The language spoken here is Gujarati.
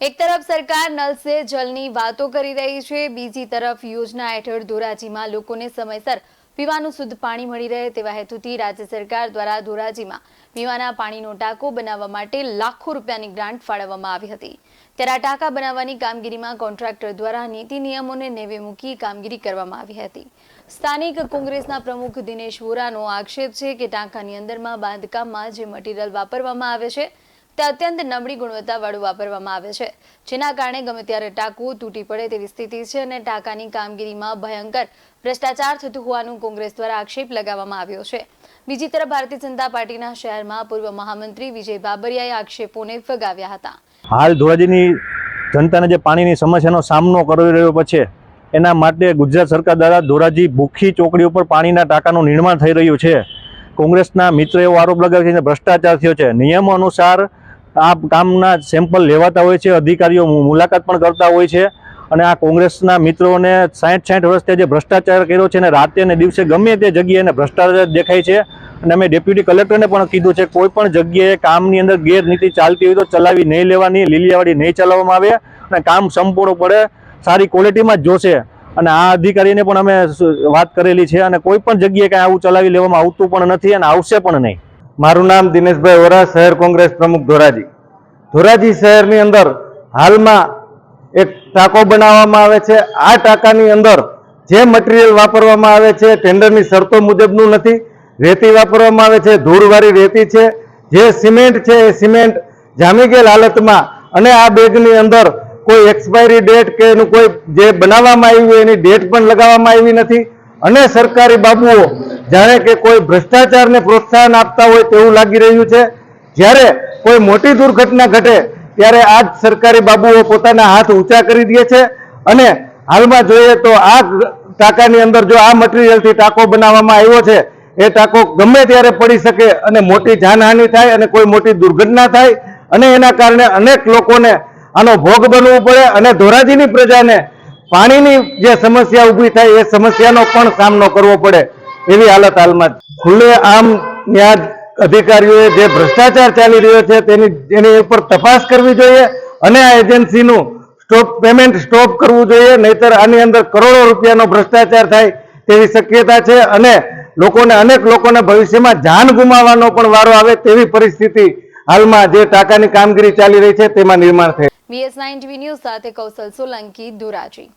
એક તરફ સરકાર નલ સે જલની વાતો કરી રહી છે, બીજી તરફ યોજના હેઠળ ધોરાજીમાં લોકોને સમયસર પીવાનું શુદ્ધ પાણી મળી રહે તેવા હેતુથી રાજ્ય સરકાર દ્વારા ધોરાજીમાં પીવાના પાણીનો ટાંકો બનાવવા માટે લાખો રૂપિયાની ગ્રાન્ટ ફાળવવામાં આવી હતી. ત્યારે આ ટાંકા બનાવવાની કામગીરીમાં કોન્ટ્રાક્ટર દ્વારા નીતિ નિયમોને નેવે મૂકી કામગીરી કરવામાં આવી હતી. સ્થાનિક કોંગ્રેસના પ્રમુખ દિનેશ વોરાનો આક્ષેપ છે કે ટાંકાની અંદરમાં બાંધકામમાં જે મટીરીયલ વાપરવામાં આવે છે તે અત્યંત નબળી ગુણવત્તાવાળું વાપરવામાં આવે છે. જેના કારણે ગમે ત્યારે ટાંકું તૂટી પડે તેવી સ્થિતિ છે અને ટાંકાની કામગીરીમાં ભયંકર ભ્રષ્ટાચાર થતું હોવાનું કોંગ્રેસ દ્વારા આક્ષેપ લગાવવામાં આવ્યો છે. બીજી તરફ ભારતીય જનતા પાર્ટીના શહેરમાં પૂર્વ મહામંત્રી વિજય બાબરિયાએ આક્ષેપોને ફગાવ્યા હતા. હાલ ધોરાજીની જનતાને જે પાણીની સમસ્યાનો સામનો કરી રહ્યો પછી એના માટે ગુજરાત સરકાર દ્વારા ધોરાજી ભૂખી ચોકડી ઉપર પાણીના ટાંકાનું નિર્માણ થઈ રહ્યું છે. કોંગ્રેસના મિત્રો એવો આરોપ લગાવ્યો છે ભ્રષ્ટાચાર થયો છે. નિયમો અનુસાર આ કામના સેમ્પલ લેવાતા હોય છે, અધિકારીઓ મુલાકાત પણ કરતા હોય છે અને આ કોંગ્રેસના મિત્રોને સાઠ સાઠ વર્ષથી જે ભ્રષ્ટાચાર કર્યો છે અને રાતે અને દિવસે ગમે તે જગ્યાએ એને ભ્રષ્ટાચાર દેખાય છે અને અમે ડેપ્યુટી કલેક્ટરને પણ કીધું છે, કોઈ પણ જગ્યાએ કામની અંદર ગેરનીતિ ચાલતી હોય તો ચલાવી નહીં લેવાની, લીલિયાવાડી નહીં ચલાવવામાં આવે અને કામ સંપૂર્ણપણે સારી ક્વોલિટીમાં જ જોશે. અને આ અધિકારીને પણ અમે વાત કરેલી છે અને કોઈ પણ જગ્યાએ કાંઈ આવું ચલાવી લેવામાં આવતું પણ નથી અને આવશે પણ નહીં. મારું નામ દિનેશભાઈ વોરા, શહેર કોંગ્રેસ પ્રમુખ ધોરાજી. ધોરાજી શહેરની અંદર હાલમાં એક ટાંકો બનાવવામાં આવે છે. આ ટાંકાની અંદર જે મટીરિયલ વાપરવામાં આવે છે ટેન્ડરની શરતો મુજબનું નથી. રેતી વાપરવામાં આવે છે, ધૂળવાળી રેતી છે. જે સિમેન્ટ છે, એ સિમેન્ટ જામી ગયેલ હાલતમાં અને આ બેગની અંદર કોઈ એક્સપાયરી ડેટ કે એનું કોઈ જે બનાવવામાં આવ્યું એની ડેટ પણ લગાવવામાં આવી નથી. અને સરકારી બાબુઓ જાણે કે કોઈ ભ્રષ્ટાચારને પ્રોત્સાહન આપતા હોય તેવું લાગી રહ્યું છે. જ્યારે કોઈ મોટી દુર્ઘટના ઘટે, ત્યારે આ જ સરકારી બાબુઓ પોતાના હાથ ઊંચા કરી દે છે. અને હાલમાં જોઈએ તો આ ટાંકાની અંદર જો આ મટીરિયલથી ટાંકો બનાવવામાં આવ્યો છે, એ ટાંકો ગમે ત્યારે પડી શકે અને મોટી જાનહાનિ થાય અને કોઈ મોટી દુર્ઘટના થાય. અને એના કારણે અનેક લોકોને આનો ભોગ બનવું પડે અને ધોરાજીની પ્રજાને પાણીની જે સમસ્યા ઊભી થાય, એ સમસ્યાનો પણ સામનો કરવો પડે. એવી હાલત હાલમાં ખુલ્લે આમ ન્યાય અધિકારીઓએ જે ભ્રષ્ટાચાર ચાલી રહ્યો છે તેની એની ઉપર તપાસ કરવી જોઈએ અને આ એજન્સીનું સ્ટોપ પેમેન્ટ સ્ટોપ કરવું જોઈએ, નહીતર આની અંદર કરોડો રૂપિયાનો ભ્રષ્ટાચાર થાય તેવી શક્યતા છે અને લોકોને, અનેક લોકોને ભવિષ્યમાં જાન ગુમાવવાનો પણ વારો આવે તેવી પરિસ્થિતિ હાલમાં જે ટાંકાની કામગીરી ચાલી રહી છે તેમાં નિર્માણ થઈ બીએસ નાઇન ટીવી ન્યૂઝ સાથે કૌશલ સોલંકી, ધોરાજી.